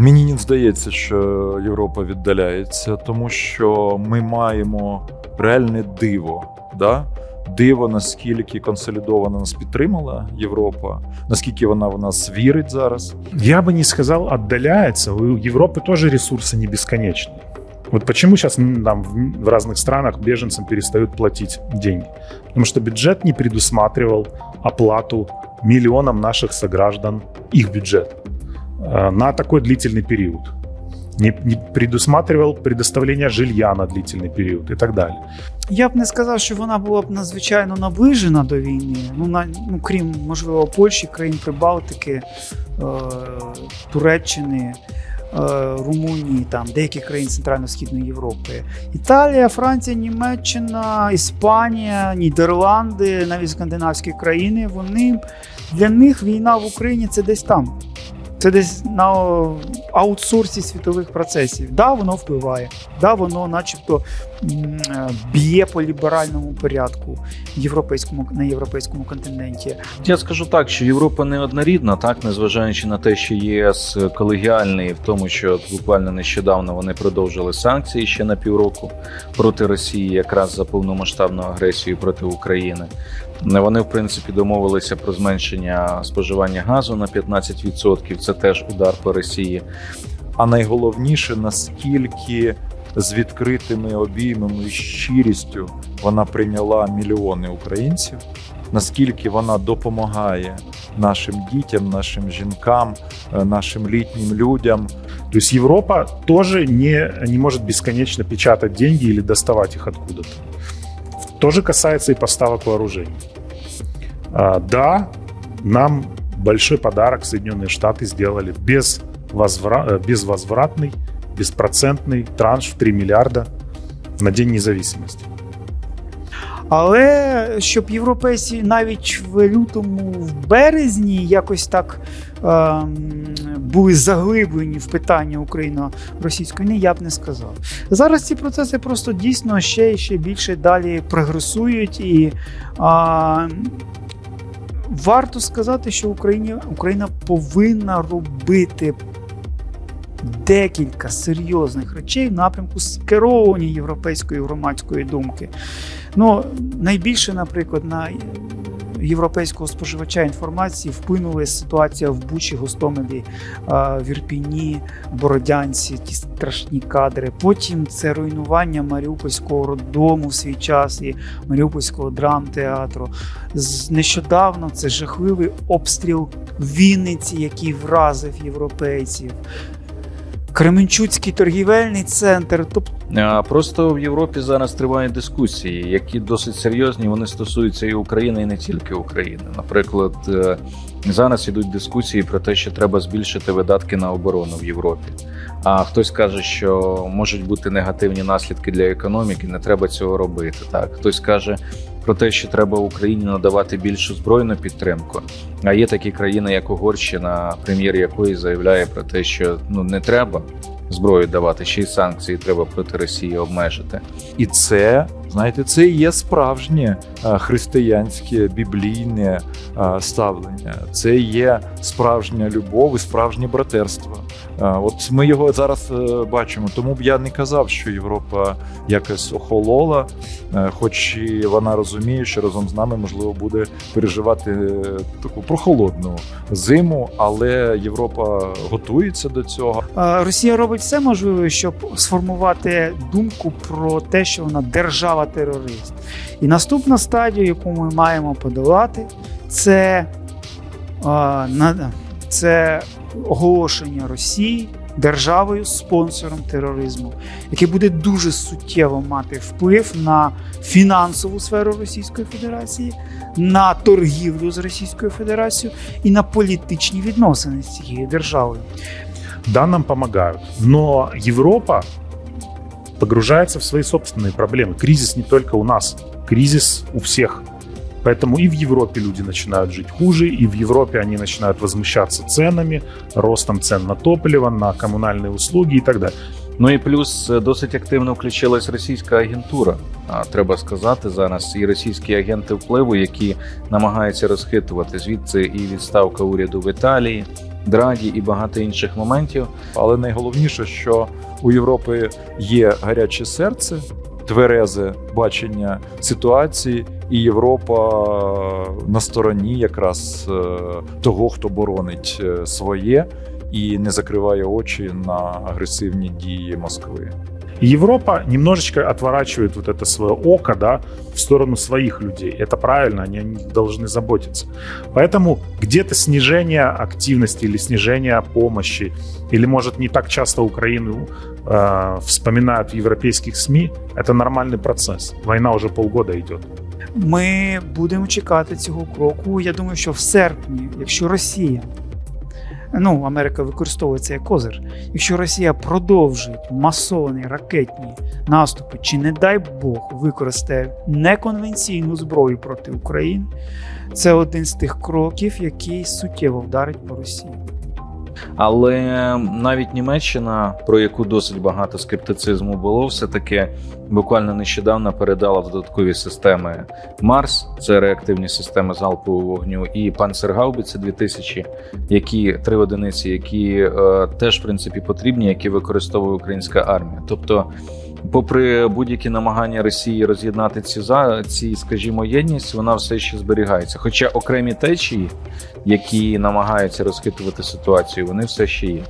Мені не здається, що Європа віддаляється, тому що ми маємо реальне диво. Да? Диво, наскільки консолідовано нас підтримала Європа, наскільки вона в нас вірить зараз. Я бы не сказал отдаляется. У Европы тоже ресурсы не бесконечные. Вот почему сейчас нам в в разных странах беженцам перестают платить деньги? Потому что бюджет не предусматривал оплату миллионам наших сограждан, их бюджет, э, На такой длительный период. Не, не предусматривал предоставление жилья на длительный период и так далее. Я б не сказав, що вона була б надзвичайно наближена до війни. Ну, на, ну крім, можливо, Польщі, країн Прибалтики, е, Туреччини, е, Румунії, там, деяких країн Центрально-Східної Європи. Італія, Франція, Німеччина, Іспанія, Нідерланди, навіть скандинавські країни, вони для них війна в Україні це десь там. Це десь на аутсорсі світових процесів. Да, воно впливає. Да, воно, начебто, е, б'є по ліберальному порядку європейському на європейському континенті. Я скажу так, що Європа не однорідна, так незважаючи на те, що ЄС колегіальний в тому, що буквально нещодавно вони продовжили санкції ще на півроку проти Росії, якраз за повномасштабну агресію проти України. Вони в принципі домовилися про зменшення споживання газу на 15%. Це теж удар по Росії. А найголовніше, наскільки з відкритими обіймами і щирістю вона прийняла мільйони українців, наскільки вона допомагає нашим дітям, нашим жінкам, е, нашим літнім людям. То есть Европа тоже не, не может бесконечно печатать деньги или доставать их откуда-то. То же касается и поставок вооружений. А, да, нам большой подарок Соединенные Штаты сделали без э, безвозвратный, беспроцентный транш в 3 миллиарда на День независимости. Але щоб європейці навіть в лютому, в березні якось так ем, були заглиблені в питання Україно-російської війни, я б не сказав. Зараз ці процеси просто дійсно ще і ще більше далі прогресують, і а, варто сказати, що Україні, Україна повинна робити. Декілька серйозних речей в напрямку скеровані європейської громадської думки. Ну, найбільше, наприклад, на е, європейського споживача інформації вплинула ситуація в Бучі, Гостомелі, а, в Ірпіні, Бородянці, ті страшні кадри. Потім це руйнування Маріупольського роддому в свій час і Маріупольського драмтеатру. Нещодавно це жахливий обстріл Вінниці, який вразив європейців. Кременчуцький торгівельний центр. Тобто Просто в Європі зараз тривають дискусії, які досить серйозні. Вони стосуються і України, і не тільки України. Наприклад, е, зараз ідуть дискусії про те, що треба збільшити видатки на оборону в Європі. А хтось каже, що можуть бути негативні наслідки для економіки, не треба цього робити. Так, хтось каже про те, що треба Україні надавати більшу збройну підтримку. А є такі країни, як Угорщина, прем'єр якої заявляє про те, що ну не треба зброю давати, ще й санкції треба проти Росії обмежити. І це, знаєте, це і є справжнє е, християнське біблійне е, ставлення. Це є справжня любов і справжнє братерство. Е, От ми його зараз бачимо. Тому б я не казав, що Європа якось охолола, хоч і вона розуміє, що разом з нами можливо буде переживати таку прохолодну зиму, але Європа готується до цього. Росія робить все можливе, щоб сформувати думку про те, що вона держава-терорист. І наступна стадія, яку ми маємо подолати, це, це оголошення Росії державою спонсором тероризму, яке буде дуже суттєво мати вплив на фінансову сферу Російської Федерації, на торгівлю з Російською Федерацією і на політичні відносини з цією державою. Да, нам помогают. Но Европа погружается в свои собственные проблемы. Кризис не только у нас, кризис у всех. Поэтому и в Европе люди начинают жить хуже, и в Европе они начинают возмущаться ценами, ростом цен на топливо, на коммунальные услуги и так далее. Ну і плюс е, досить активно включилась російська агентура. А треба сказати зараз і російські агенти впливу, які намагаються розхитувати звідси і відставка уряду в Італії, Драгі і багато інших моментів. Але найголовніше, що у Європи є гаряче серце, тверезе бачення ситуації, і Європа на стороні якраз е, того, хто боронить е, своє і не закриває очі на агресивні дії Москви. Европа немножечко отворачивает вот это свое око, да, в сторону своих людей. Это правильно, они о них должны заботиться. Поэтому где-то снижение активности или снижение помощи, или, может, не так часто Украину э, вспоминают в европейских СМИ, это нормальный процесс. Война уже полгода идет. Ми будемо чекати цього кроку. Я думаю, що в серпні, якщо Росія, ну Америка використовує це як козир, якщо Росія продовжить масовані ракетні наступи, чи не дай Бог використає неконвенційну зброю проти України, це один з тих кроків, який суттєво вдарить по Росії. Але навіть Німеччина, про яку досить багато скептицизму було, все-таки буквально нещодавно передала додаткові системи Марс, це реактивні системи залпового вогню, і Панцергаубиці 2000, які три одиниці, які е, теж в принципі потрібні, які використовує українська армія. Тобто, попри будь-які намагання Росії роз'єднати ці за ці, скажімо, єдність, вона все ще зберігається. Хоча окремі течії, які намагаються розхитувати ситуацію, вони все ще є.